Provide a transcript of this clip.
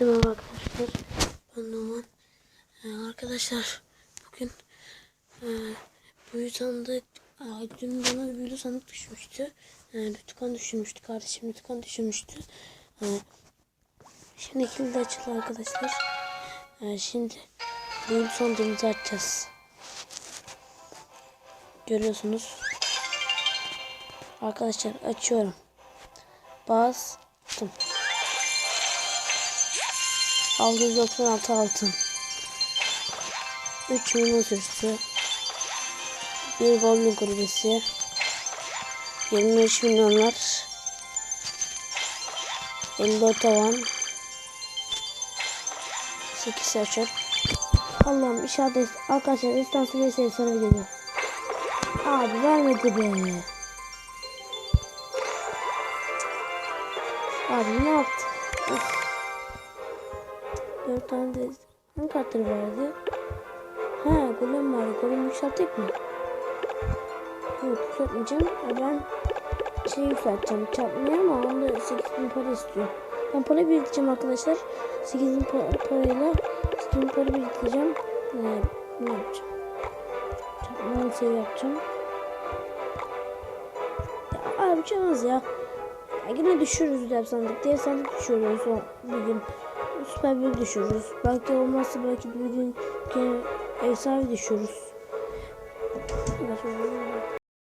Merhaba arkadaşlar. Ben Numan. Ee, arkadaşlar bugün e, büyü sandık Aa, dün bana büyülü sandık düşmüştü. E, lütfen düşürmüştü. Kardeşim lütfen düşürmüştü. E, şimdi kilidi açıldı arkadaşlar. E, şimdi büyülü sandığımızı açacağız. Görüyorsunuz. Arkadaşlar açıyorum. Bastım. 696 altın. 3 limon sürüsü. 1 golden kurbesi. 23 milyonlar. 54 tavan. 8 açıp. Allah'ım işaret arkadaşlar istansın ve seni sana geliyor. Abi vermedi beni. Abi ne yaptı? Üf. 4 tane de hangi kartları vardı? Ha golem var. Golem yükseltecek mi? Yok yükseltmeyeceğim. E ben şey yükselteceğim. Çarpmıyor ama onda 8 bin para istiyor. Ben para biriktireceğim arkadaşlar. 8 bin pa parayla 8 bin para biriktireceğim. Ee, ne yapacağım? Çarpma şey yapacağım. Ya, abi canız ya ya. Yine düşürürüz diğer sandık. Diğer sandık düşürüyoruz o bugün süper bir düşürürüz. Belki olmazsa belki bir gün efsane düşürürüz. Başka bir şey.